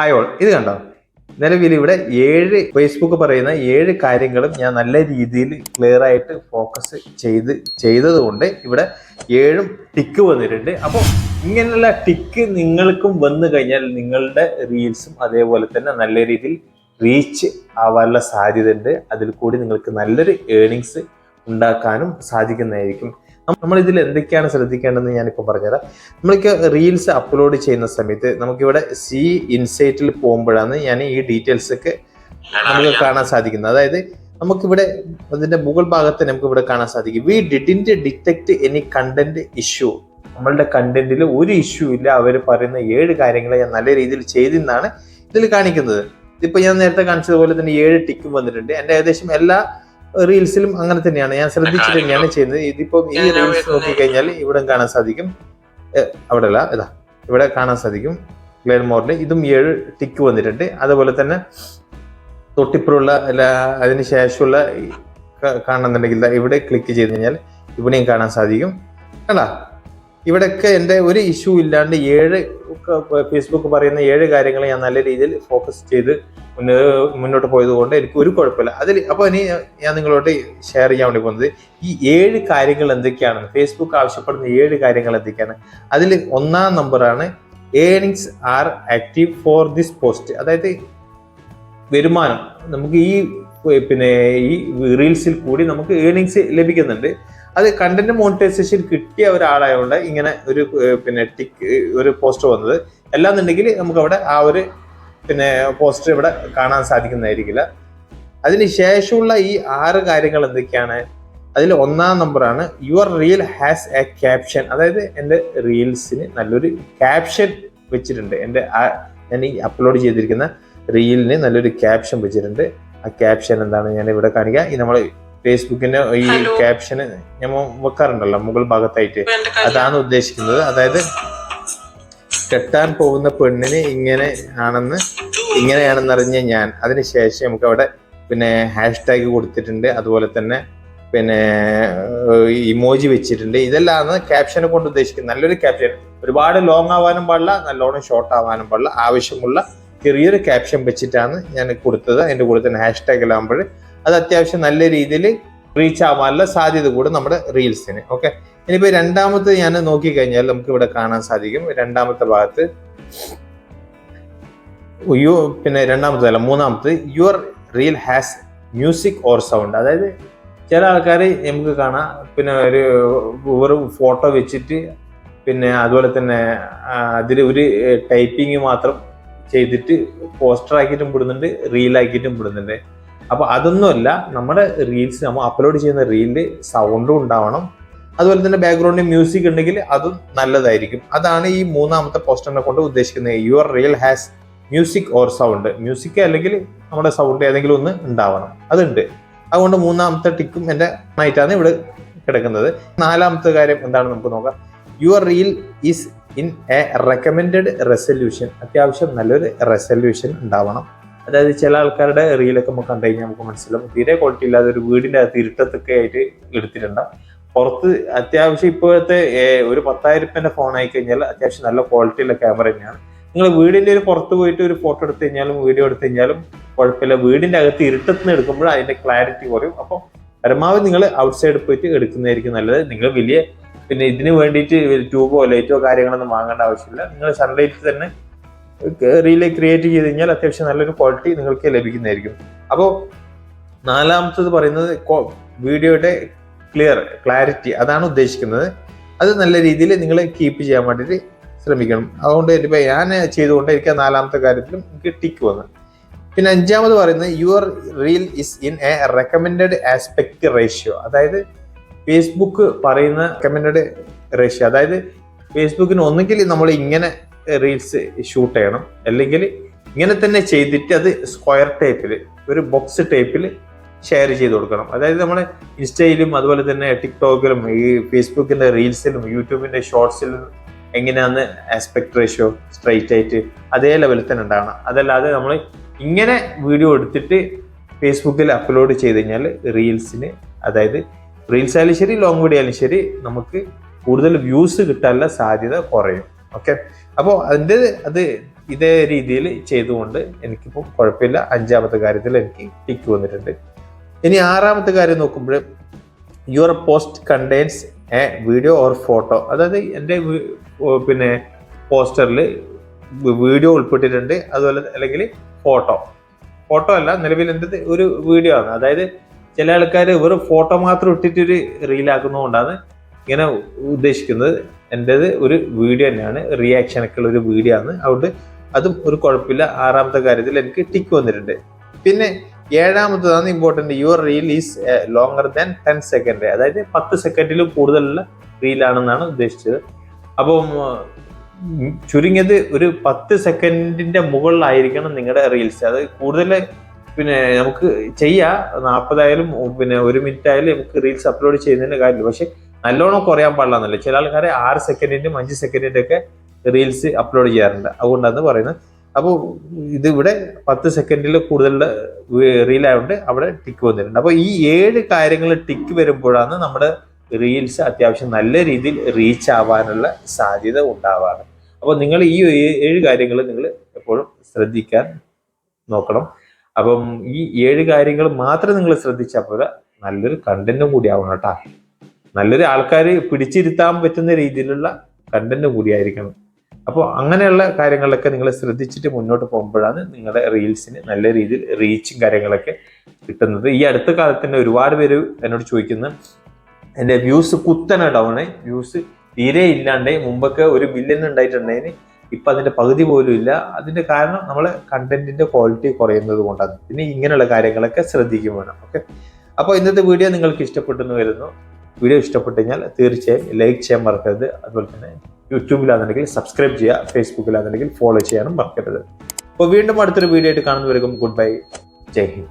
Hi all ഇത് കണ്ടോ? നിലവിൽ ഇവിടെ ഏഴ് ഫേസ്ബുക്ക് പറയുന്ന ഏഴ് കാര്യങ്ങളും ഞാൻ നല്ല രീതിയിൽ ക്ലിയർ ആയിട്ട് ഫോക്കസ് ചെയ്ത് ചെയ്തതുകൊണ്ട് ഇവിടെ ഏഴും ടിക്ക് വന്നിട്ടുണ്ട്. അപ്പോൾ ഇങ്ങനെയുള്ള ടിക്ക് നിങ്ങൾക്കും വന്നു കഴിഞ്ഞാൽ നിങ്ങളുടെ റീൽസും അതേപോലെ തന്നെ നല്ല രീതിയിൽ റീച്ച് ആവാനുള്ള സാധ്യത ഉണ്ട് അതിൽ കൂടി നിങ്ങൾക്ക് നല്ലൊരു ഏണിങ്സ് ഉണ്ടാക്കാനും സാധിക്കുന്നതായിരിക്കും. നമ്മൾ ഇതിൽ എന്തൊക്കെയാണ് ശ്രദ്ധിക്കേണ്ടതെന്ന് ഞാനിപ്പോൾ പറഞ്ഞുതരാം. നമ്മൾക്ക് റീൽസ് അപ്ലോഡ് ചെയ്യുന്ന സമയത്ത് നമുക്കിവിടെ സി ഇൻസൈറ്റിൽ പോകുമ്പോഴാണ് ഞാൻ ഈ ഡീറ്റെയിൽസ് ഒക്കെ നമുക്ക് കാണാൻ സാധിക്കുന്നത്. അതായത് നമുക്കിവിടെ അതിന്റെ മുകൾ ഭാഗത്ത് നമുക്ക് ഇവിടെ കാണാൻ സാധിക്കും. We didn't detect any content issue നമ്മളുടെ കണ്ടന്റിൽ ഒരു ഇഷ്യൂ ഇല്ല. അവർ പറയുന്ന ഏഴ് കാര്യങ്ങൾ ഞാൻ നല്ല രീതിയിൽ ചെയ്തെന്നാണ് ഇതിൽ കാണിക്കുന്നത്. ഇതിപ്പോൾ ഞാൻ നേരത്തെ കാണിച്ചതുപോലെ തന്നെ ഏഴ് ടിക്കും വന്നിട്ടുണ്ട്. എന്റെ ഏകദേശം എല്ലാ റീൽസിലും അങ്ങനെ തന്നെയാണ്. ഞാൻ ശ്രദ്ധിച്ചിട്ട് തന്നെയാണ് ചെയ്യുന്നത്. ഇതിപ്പോ ഈ റീൽസ് നോക്കിക്കഴിഞ്ഞാൽ ഇവിടെ കാണാൻ സാധിക്കും. അവിടെ അല്ല ഇതാ ഇവിടെ കാണാൻ സാധിക്കും. ക്ലിയർ മോറിൽ ഇതും ഏഴ് ടിക്ക് വന്നിട്ടുണ്ട്. അതുപോലെ തന്നെ തൊട്ടിപ്പുറമുള്ള അല്ല അതിന് ശേഷമുള്ള കാണണമെന്നുണ്ടെങ്കിൽ ഇവിടെ ക്ലിക്ക് ചെയ്ത് കഴിഞ്ഞാൽ ഇവിടെയും കാണാൻ സാധിക്കും. കണ്ടാ? ഇവിടെയൊക്കെ എന്റെ ഒരു ഇഷ്യൂ ഇല്ലാണ്ട് ഏഴ് ഫേസ്ബുക്ക് പറയുന്ന ഏഴ് കാര്യങ്ങൾ ഞാൻ നല്ല രീതിയിൽ ഫോക്കസ് ചെയ്ത് മുന്നോട്ട് പോയത് കൊണ്ട് എനിക്ക് ഒരു കുഴപ്പമില്ല. അതിൽ അപ്പോൾ ഇനി ഞാൻ നിങ്ങളോട് ഷെയർ ചെയ്യാൻ വേണ്ടി പോകുന്നത് ഈ ഏഴ് കാര്യങ്ങൾ എന്തൊക്കെയാണ്? ഫേസ്ബുക്ക് ആവശ്യപ്പെടുന്ന ഏഴ് കാര്യങ്ങൾ എന്തൊക്കെയാണ്? അതിൽ ഒന്നാം നമ്പറാണ് earnings are active for this post അതായത് വരുമാനം. നമുക്ക് ഈ പിന്നെ ഈ റീൽസിൽ കൂടി നമുക്ക് ഏണിങ്സ് ലഭിക്കുന്നുണ്ട്. അത് കണ്ടന്റ് മോണിറ്റൈസേഷൻ കിട്ടിയ ഒരാളായതുകൊണ്ട് ഇങ്ങനെ ഒരു പിന്നെ ടിക്ക് ഒരു പോസ്റ്റർ വന്നത്. അല്ലാന്നുണ്ടെങ്കിൽ നമുക്ക് അവിടെ ആ ഒരു പിന്നെ പോസ്റ്റർ ഇവിടെ കാണാൻ സാധിക്കുന്നതായിരിക്കില്ല. അതിന് ശേഷമുള്ള ഈ ആറ് കാര്യങ്ങൾ എന്തൊക്കെയാണ്? അതിൽ ഒന്നാം നമ്പറാണ് your reel has a caption അതായത് എന്റെ റീൽസിന് നല്ലൊരു ക്യാപ്ഷൻ വെച്ചിട്ടുണ്ട്. എന്റെ ആ- ഞാൻ ഈ അപ്ലോഡ് ചെയ്തിരിക്കുന്ന റീലിന് നല്ലൊരു ക്യാപ്ഷൻ വെച്ചിട്ടുണ്ട്. ആ ക്യാപ്ഷൻ എന്താണ്? ഞാൻ ഇവിടെ കാണിക്കുക ഈ നമ്മൾ ഫേസ്ബുക്കിന്റെ ഈ. ക്യാപ്ഷന് ഞാൻ വെക്കാറുണ്ടല്ലോ മുകൾ ഭാഗത്തായിട്ട്. അതാണ് ഉദ്ദേശിക്കുന്നത്. അതായത് കെട്ടാൻ പോകുന്ന പെണ്ണിന് ഇങ്ങനെ ആണെന്ന് ഇങ്ങനെയാണെന്ന് അറിഞ്ഞ ഞാൻ. അതിനുശേഷം നമുക്ക് അവിടെ പിന്നെ ഹാഷ്ടാഗ് കൊടുത്തിട്ടുണ്ട്. അതുപോലെ തന്നെ പിന്നെ ഇമോജി വെച്ചിട്ടുണ്ട്. ഇതെല്ലാം ക്യാപ്ഷനെ കൊണ്ട് ഉദ്ദേശിക്കുന്നത്. നല്ലൊരു ക്യാപ്ഷൻ ഒരുപാട് ലോങ് ആവാനും പാടില്ല നല്ലോണം ഷോർട്ട് ആവാനും പാടില്ല. ആവശ്യമുള്ള ചെറിയൊരു ക്യാപ്ഷൻ വെച്ചിട്ടാണ് ഞാൻ കൊടുത്തത്. അതിന്റെ കൂടെ തന്നെ ഹാഷ്ടാഗ് ടാഗിലാകുമ്പോൾ അത് അത്യാവശ്യം നല്ല രീതിയിൽ റീച്ച് ആവാനുള്ള സാധ്യത കൂടെ നമ്മുടെ റീൽസിന്. ഓക്കെ ഇനിയിപ്പോ രണ്ടാമത്തെ ഞാൻ നോക്കിക്കഴിഞ്ഞാൽ നമുക്ക് ഇവിടെ കാണാൻ സാധിക്കും. രണ്ടാമത്തെ ഭാഗത്ത് യു പിന്നെ രണ്ടാമത്തെ അല്ല മൂന്നാമത്തെ your reel has music or sound അതായത് ചില ആൾക്കാർ നമുക്ക് കാണാം. പിന്നെ ഒരു ഒരു ഫോട്ടോ വെച്ചിട്ട് പിന്നെ അതുപോലെ തന്നെ അതിൽ ഒരു ടൈപ്പിംഗ് മാത്രം ചെയ്തിട്ട് പോസ്റ്റർ ആക്കിയിട്ടും വിടുന്നുണ്ട് റീൽ ആക്കിയിട്ടും വിടുന്നുണ്ട് അപ്പൊ അതൊന്നുമല്ല നമ്മുടെ റീൽസ് നമ്മൾ അപ്ലോഡ് ചെയ്യുന്ന റീലിൽ സൗണ്ടും ഉണ്ടാവണം. അതുപോലെ തന്നെ ബാക്ക്ഗ്രൗണ്ടിൽ മ്യൂസിക് ഉണ്ടെങ്കിൽ അതും നല്ലതായിരിക്കും. അതാണ് ഈ മൂന്നാമത്തെ പോസ്റ്ററിനെ കൊണ്ട് ഉദ്ദേശിക്കുന്നത്. Your reel has music or sound music അല്ലെങ്കിൽ നമ്മുടെ സൗണ്ട് ഏതെങ്കിലും ഒന്ന് ഉണ്ടാവണം. അതുണ്ട്. അതുകൊണ്ട് മൂന്നാമത്തെ ടിക്കും എന്റെ നൈറ്റാണ് ഇവിടെ കിടക്കുന്നത്. നാലാമത്തെ കാര്യം എന്താണ് നമുക്ക് നോക്കാം. Your reel is in a recommend resolution അത്യാവശ്യം നല്ലൊരു റെസൊല്യൂഷൻ ഉണ്ടാവണം. അതായത് ചില ആൾക്കാരുടെ റീലൊക്കെ നമുക്ക് കണ്ടു കഴിഞ്ഞാൽ നമുക്ക് മനസ്സിലാവും. തീരെ ക്വാളിറ്റി ഇല്ലാതെ ഒരു വീടിന്റെ അകത്ത് ഇരുട്ടത്തൊക്കെ ആയിട്ട് എടുത്തിട്ടുണ്ടാവും പുറത്ത് അത്യാവശ്യം ഇപ്പോഴത്തെ ഒരു പത്തായിരം രൂപന്റെ ഫോൺ ആയി കഴിഞ്ഞാൽ അത്യാവശ്യം നല്ല ക്വാളിറ്റിയുള്ള ക്യാമറ തന്നെയാണ്. നിങ്ങൾ വീടിന്റെ ഒരു പുറത്ത് പോയിട്ട് ഒരു ഫോട്ടോ എടുത്തു കഴിഞ്ഞാലും വീഡിയോ എടുത്തു കഴിഞ്ഞാലും കുഴപ്പമില്ല. വീടിന്റെ അകത്ത് ഇരുട്ടത്ത് എടുക്കുമ്പോൾ അതിന്റെ ക്ലാരിറ്റി കുറയും. അപ്പോൾ പരമാവധി നിങ്ങൾ ഔട്ട് സൈഡ് പോയിട്ട് എടുക്കുന്നതായിരിക്കും നല്ലത്. നിങ്ങൾ വലിയ പിന്നെ ഇതിന് വേണ്ടിയിട്ട് ട്യൂബോ ലൈറ്റോ കാര്യങ്ങളൊന്നും വാങ്ങേണ്ട ആവശ്യമില്ല. നിങ്ങൾ സൺലൈറ്റ് തന്നെ റീൽ ക്രിയേറ്റ് ചെയ്ത് കഴിഞ്ഞാൽ അത്യാവശ്യം നല്ലൊരു ക്വാളിറ്റി നിങ്ങൾക്ക് ലഭിക്കുന്നതായിരിക്കും. അപ്പോൾ നാലാമത്തത് പറയുന്നത് വീഡിയോയുടെ ക്ലിയർ ക്ലാരിറ്റി അതാണ് ഉദ്ദേശിക്കുന്നത്. അത് നല്ല രീതിയിൽ നിങ്ങൾ കീപ്പ് ചെയ്യാൻ വേണ്ടിയിട്ട് ശ്രമിക്കണം. അതുകൊണ്ട് ഇപ്പം ഞാൻ ചെയ്തുകൊണ്ട് എനിക്ക് നാലാമത്തെ കാര്യത്തിലും എനിക്ക് ടിക്ക് വന്നു. പിന്നെ അഞ്ചാമത് പറയുന്നത് your reel is in a recommended aspect ratio അതായത് ഫേസ്ബുക്ക് പറയുന്ന റെക്കമെൻഡഡ് റേഷ്യോ അതായത് ഫേസ്ബുക്കിന് ഒന്നുകിൽ നമ്മൾ ഇങ്ങനെ റീൽസ് ഷൂട്ട് ചെയ്യണം. അല്ലെങ്കിൽ ഇങ്ങനെ തന്നെ ചെയ്തിട്ട് അത് സ്ക്വയർ ടൈപ്പിൽ ഒരു ബോക്സ് ടൈപ്പിൽ ഷെയർ ചെയ്ത് കൊടുക്കണം. അതായത് നമ്മൾ ഇൻസ്റ്റയിലും അതുപോലെ തന്നെ ടിക്ടോക്കിലും ഈ ഫേസ്ബുക്കിന്റെ റീൽസിലും യൂട്യൂബിന്റെ ഷോർട്സിലും എങ്ങനെയാന്ന് ആസ്പെക്ട് റേഷ്യോ സ്ട്രൈറ്റ് ആയിട്ട് അതേ ലെവലിൽ തന്നെ ഉണ്ടാകണം അതല്ലാതെ നമ്മൾ ഇങ്ങനെ വീഡിയോ എടുത്തിട്ട് ഫേസ്ബുക്കിൽ അപ്ലോഡ് ചെയ്ത് കഴിഞ്ഞാൽ റീൽസിന് അതായത് റീൽസ് ആയാലും ശരി ലോങ് വീഡിയോ ആയാലും ശരി നമുക്ക് കൂടുതൽ വ്യൂസ് കിട്ടാനുള്ള സാധ്യത കുറയും. ഓക്കെ? അപ്പോൾ അതിന്റെ അത് ഇതേ രീതിയിൽ ചെയ്തുകൊണ്ട് എനിക്കിപ്പോൾ കുഴപ്പമില്ല. അഞ്ചാമത്തെ കാര്യത്തിൽ എനിക്ക് ടിക്ക് വന്നിട്ടുണ്ട്. ഇനി ആറാമത്തെ കാര്യം നോക്കുമ്പോൾ your post contains a video or photo അതായത് എന്റെ പിന്നെ പോസ്റ്ററിൽ വീഡിയോ ഉൾപ്പെട്ടിട്ടുണ്ട്. അതുപോലെ അല്ലെങ്കിൽ ഫോട്ടോ ഫോട്ടോ അല്ല നിലവിൽ എന്റെ ഒരു വീഡിയോ ആണ്. അതായത് ചില ആൾക്കാർ വെറും ഫോട്ടോ മാത്രം ഇട്ടിട്ടൊരു റീലാക്കുന്നതുകൊണ്ടാണ് ഇങ്ങനെ ഉദ്ദേശിക്കുന്നത്. എന്റെത് ഒരു വീഡിയോ തന്നെയാണ്. റിയാക്ഷനൊക്കെ ഉള്ള ഒരു വീഡിയോ ആണ്. അതുകൊണ്ട് അതും ഒരു കുഴപ്പമില്ല. ആറാമത്തെ കാര്യത്തിൽ എനിക്ക് ടിക്ക് വന്നിട്ടുണ്ട്. പിന്നെ ഏഴാമത്തതാണ് important your reel is longer than ten second അതായത് പത്ത് സെക്കൻഡിലും കൂടുതലുള്ള റീലാണെന്നാണ് ഉദ്ദേശിച്ചത്. അപ്പം ചുരുങ്ങിയത് ഒരു പത്ത് സെക്കൻഡിന്റെ മുകളിലായിരിക്കണം നിങ്ങളുടെ റീൽസ് അത് കൂടുതൽ പിന്നെ നമുക്ക് ചെയ്യാം. നാൽപ്പതായാലും പിന്നെ ഒരു മിനിറ്റ് ആയാലും നമുക്ക് റീൽസ് അപ്ലോഡ് ചെയ്യുന്നതിന്റെ കാര്യമില്ല. പക്ഷെ നല്ലോണം കുറയാൻ പാടില്ലെന്നല്ല. ചില ആൾക്കാരെ ആറ് സെക്കൻഡിന്റെയും അഞ്ച് സെക്കൻഡിന്റെ ഒക്കെ റീൽസ് അപ്ലോഡ് ചെയ്യാറുണ്ട്. അതുകൊണ്ടാണ് പറയുന്നത്. അപ്പോൾ ഇത് ഇവിടെ പത്ത് സെക്കൻഡിൽ കൂടുതലുള്ള റീലായതുകൊണ്ട് അവിടെ ടിക്ക് വന്നിട്ടുണ്ട്. അപ്പോൾ ഈ ഏഴ് കാര്യങ്ങൾ ടിക്ക് വരുമ്പോഴാണ് നമ്മുടെ റീൽസ് അത്യാവശ്യം നല്ല രീതിയിൽ റീച്ച് ആവാനുള്ള സാധ്യത ഉണ്ടാവാറ്. അപ്പോൾ നിങ്ങൾ ഈ ഏഴ് കാര്യങ്ങൾ നിങ്ങൾ എപ്പോഴും ശ്രദ്ധിക്കാൻ നോക്കണം. അപ്പം ഈ ഏഴ് കാര്യങ്ങൾ മാത്രം നിങ്ങൾ ശ്രദ്ധിച്ചാൽ പോലെ നല്ലൊരു കണ്ടന്റും കൂടി ആവണം കേട്ടാ. നല്ലൊരു ആൾക്കാർ പിടിച്ചിരുത്താൻ പറ്റുന്ന രീതിയിലുള്ള കണ്ടന്റ് കൂടിയായിരിക്കണം. അപ്പോൾ അങ്ങനെയുള്ള കാര്യങ്ങളൊക്കെ നിങ്ങൾ ശ്രദ്ധിച്ചിട്ട് മുന്നോട്ട് പോകുമ്പോഴാണ് നിങ്ങളുടെ റീൽസിന് നല്ല രീതിയിൽ റീച്ചും കാര്യങ്ങളൊക്കെ കിട്ടുന്നത്. ഈ അടുത്ത കാലത്ത് തന്നെ ഒരുപാട് പേര് എന്നോട് ചോദിക്കുന്നു എന്റെ വ്യൂസ് കുത്തനെ ഡൗൺ വ്യൂസ് തീരെ ഇല്ലാണ്ട്? മുമ്പൊക്കെ ഒരു ബില്യൻ ഉണ്ടായിട്ടുണ്ടെങ്കിൽ ഇപ്പൊ അതിന്റെ പകുതി പോലും ഇല്ല. അതിന്റെ കാരണം നമ്മൾ കണ്ടന്റിന്റെ ക്വാളിറ്റി കുറയുന്നത് കൊണ്ടാണ്. പിന്നെ ഇങ്ങനെയുള്ള കാര്യങ്ങളൊക്കെ ശ്രദ്ധിക്കും വേണം. ഓക്കെ അപ്പോൾ ഇന്നത്തെ വീഡിയോ നിങ്ങൾക്ക് ഇഷ്ടപ്പെട്ടെന്ന് വരുന്നു വീഡിയോ ഇഷ്ടപ്പെട്ടു കഴിഞ്ഞാൽ തീർച്ചയായും ലൈക്ക് ചെയ്യാൻ മറക്കരുത്. അതുപോലെ തന്നെ യൂട്യൂബിലാണെന്നുണ്ടെങ്കിൽ സബ്സ്ക്രൈബ് ചെയ്യുക ഫേസ്ബുക്കിലാണെന്നുണ്ടെങ്കിൽ ഫോളോ ചെയ്യാനും മറക്കരുത്. അപ്പോൾ വീണ്ടും അടുത്തൊരു വീഡിയോ ആയിട്ട് കാണുന്നവർക്കും ഗുഡ് ബൈ ജയ് ഹിന്ദ്.